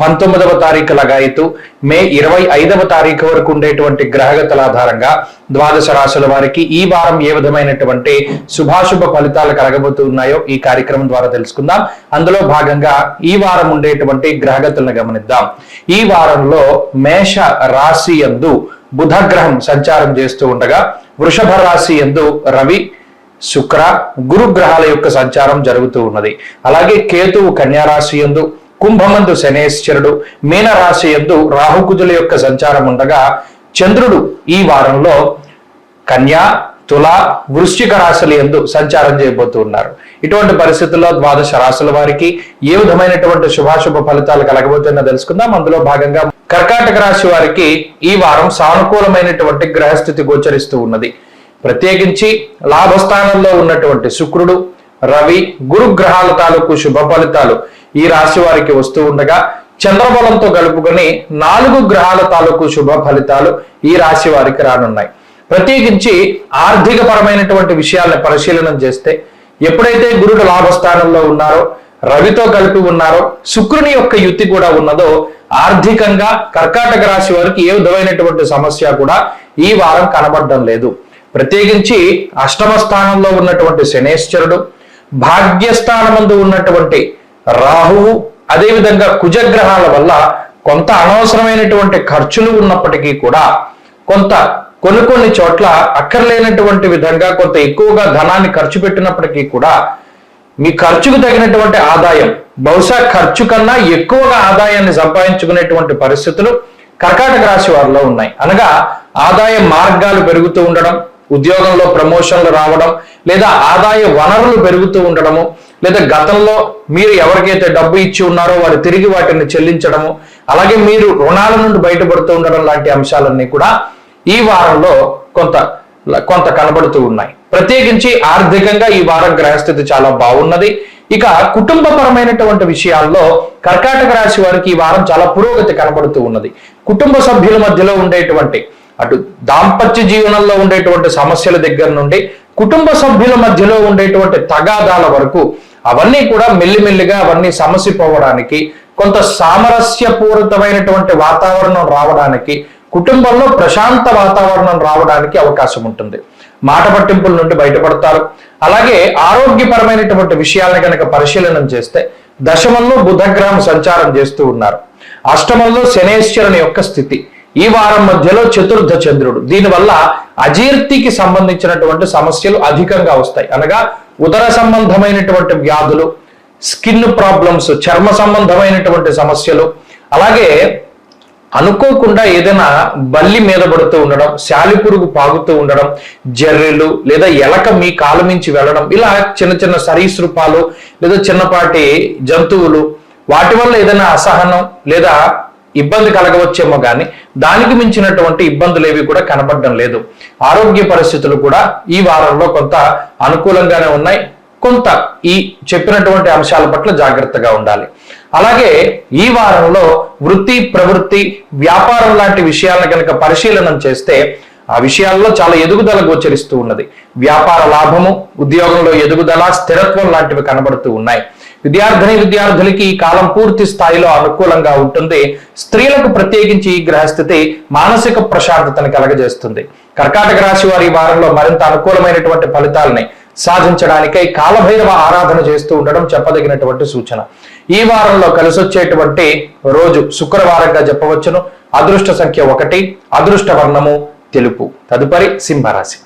పంతొమ్మిదవ తారీఖు లగాయతు మే ఇరవై ఐదవ తారీఖు వరకు ఉండేటువంటి గ్రహగతుల ఆధారంగా ద్వాదశ రాశుల వారికి ఈ వారం ఏ విధమైనటువంటి శుభాశుభ ఫలితాలు కలగబోతున్నాయో ఈ కార్యక్రమం ద్వారా తెలుసుకుందాం. అందులో భాగంగా ఈ వారం ఉండేటువంటి గ్రహగతులను గమనిద్దాం. ఈ వారంలో మేష రాశి యందు బుధ గ్రహం సంచారం చేస్తూ ఉండగా వృషభ రాశి యందు రవి శుక్ర గురు గ్రహాల యొక్క సంచారం జరుగుతూ ఉన్నది. అలాగే కేతువు కన్యారాశి యందు కుంభమందు శనేశ్వరుడు మీనరాశి యందు రాహుకుజుల యొక్క సంచారం ఉండగా చంద్రుడు ఈ వారంలో కన్యా తుల వృశ్చిక రాశుల ఎందు సంచారం చేయబోతూ ఉన్నారు. ఇటువంటి పరిస్థితుల్లో ద్వాదశ రాశుల వారికి ఏ విధమైనటువంటి శుభాశుభ ఫలితాలు కలగబోతున్నా తెలుసుకుందాం. అందులో భాగంగా కర్కాటక రాశి వారికి ఈ వారం సానుకూలమైనటువంటి గ్రహస్థితి గోచరిస్తూ ఉన్నది. ప్రత్యేకించి లాభస్థానంలో ఉన్నటువంటి శుక్రుడు రవి గురు గ్రహాల తాలూకు శుభ ఫలితాలు ఈ రాశి వారికి వస్తూ ఉండగా చంద్రబలంతో కలుపుకొని నాలుగు గ్రహాల తాలూకు శుభ ఫలితాలు ఈ రాశి వారికి రానున్నాయి. ప్రత్యేకించి ఆర్థిక పరమైనటువంటి విషయాలను పరిశీలన చేస్తే ఎప్పుడైతే గురుడు లాభస్థానంలో ఉన్నారో రవితో కలిపి ఉన్నారో శుక్రుని యొక్క యుతి కూడా ఉన్నదో ఆర్థికంగా కర్కాటక రాశి వారికి ఏ విధమైనటువంటి సమస్య కూడా ఈ వారం కనబడడం లేదు. ప్రత్యేకించి అష్టమ స్థానంలో ఉన్నటువంటి శనేశ్వరుడు భాగ్యస్థానమందు ఉన్నటువంటి రాహువు అదేవిధంగా కుజగ్రహాల వల్ల కొంత అనవసరమైనటువంటి ఖర్చులు ఉన్నప్పటికీ కూడా కొంత కొన్ని కొన్ని చోట్ల అక్కర్లేనటువంటి విధంగా కొంత ఎక్కువగా ధనాన్ని ఖర్చు పెట్టినప్పటికీ కూడా మీ ఖర్చుకు తగినటువంటి ఆదాయం బహుశా ఖర్చు కన్నా ఎక్కువగా ఆదాయాన్ని సంపాదించుకునేటువంటి పరిస్థితులు కర్కాటక రాశి వారిలో ఉన్నాయి. అనగా ఆదాయ మార్గాలు పెరుగుతూ ఉండడం ఉద్యోగంలో ప్రమోషన్లు రావడం లేదా ఆదాయ వనరులు పెరుగుతూ ఉండడము లేదా గతంలో మీరు ఎవరికైతే డబ్బు ఇచ్చి ఉన్నారో వారు తిరిగి వాటిని చెల్లించడము అలాగే మీరు రుణాల నుండి బయటపడుతూ ఉండడం లాంటి అంశాలన్నీ కూడా ఈ వారంలో కొంత కొంత కనబడుతూ ఉన్నాయి. ప్రత్యేకించి ఆర్థికంగా ఈ వారం గ్రహస్థితి చాలా బాగున్నది. ఇక కుటుంబపరమైనటువంటి విషయాల్లో కర్కాటక రాశి వారికి ఈ వారం చాలా పురోగతి కనబడుతూ ఉన్నది. కుటుంబ సభ్యుల మధ్యలో ఉండేటువంటి అటు దాంపత్య జీవనంలో ఉండేటువంటి సమస్యల దగ్గర నుండి కుటుంబ సభ్యుల మధ్యలో ఉండేటువంటి తగాదాల వరకు అవన్నీ కూడా మెల్లిమెల్లిగా అవన్నీ సమసిపోవడానికి కొంత సామరస్యపూరితమైనటువంటి వాతావరణం రావడానికి కుటుంబంలో ప్రశాంత వాతావరణం రావడానికి అవకాశం ఉంటుంది. మాట పట్టింపుల నుండి బయటపడతారు. అలాగే ఆరోగ్యపరమైనటువంటి విషయాలను కనుక పరిశీలన చేస్తే దశమంలో బుధగ్రహం సంచారం చేస్తూ ఉన్నారు. అష్టమంలో శనేశ్వరుని యొక్క స్థితి. ఈ వారం మధ్యలో చతుర్థ చంద్రుడు. దీనివల్ల అజీర్తికి సంబంధించినటువంటి సమస్యలు అధికంగా వస్తాయి. అనగా ఉదర సంబంధమైనటువంటి వ్యాధులు స్కిన్ ప్రాబ్లమ్స్ చర్మ సంబంధమైనటువంటి సమస్యలు అలాగే అనుకోకుండా ఏదైనా బల్లి మీద పడుతూ ఉండడం శాలిపురుగు పాగుతూ ఉండడం జర్రెలు లేదా ఎలక మీ కాలు మించి వెళ్ళడం ఇలా చిన్న చిన్న సరీసృపాలు లేదా చిన్నపాటి జంతువులు వాటి వల్ల ఏదైనా అసహనం లేదా ఇబ్బంది కలగవచ్చేమో కానీ దానికి మించినటువంటి ఇబ్బందులు ఏవి కూడా కనబడడం లేదు. ఆరోగ్య పరిస్థితులు కూడా ఈ వారంలో కొంత అనుకూలంగానే ఉన్నాయి. కొంత ఈ చెప్పినటువంటి అంశాల పట్ల జాగ్రత్తగా ఉండాలి. అలాగే ఈ వారంలో వృత్తి ప్రవృత్తి వ్యాపారం లాంటి విషయాలను కనుక పరిశీలన చేస్తే ఆ విషయాల్లో చాలా ఎదుగుదల గోచరిస్తూ ఉన్నది. వ్యాపార లాభము ఉద్యోగంలో ఎదుగుదల స్థిరత్వం లాంటివి కనబడుతూ ఉన్నాయి. విద్యార్థిని విద్యార్థులకి ఈ కాలం పూర్తి స్థాయిలో అనుకూలంగా ఉంటుంది. స్త్రీలకు ప్రత్యేకించి ఈ గ్రహస్థితి మానసిక ప్రశాంతతను కలగజేస్తుంది. కర్కాటక రాశి వారి ఈ వారంలో మరింత అనుకూలమైనటువంటి ఫలితాలని సాధించడానికై కాలభైరవ ఆరాధన చేస్తూ ఉండడం చెప్పదగినటువంటి సూచన. ఈ వారంలో కలిసొచ్చేటువంటి రోజు శుక్రవారంగా చెప్పవచ్చును. అదృష్ట సంఖ్య ఒకటి అదృష్ట వర్ణము తెలుపు. తదుపరి సింహరాశి.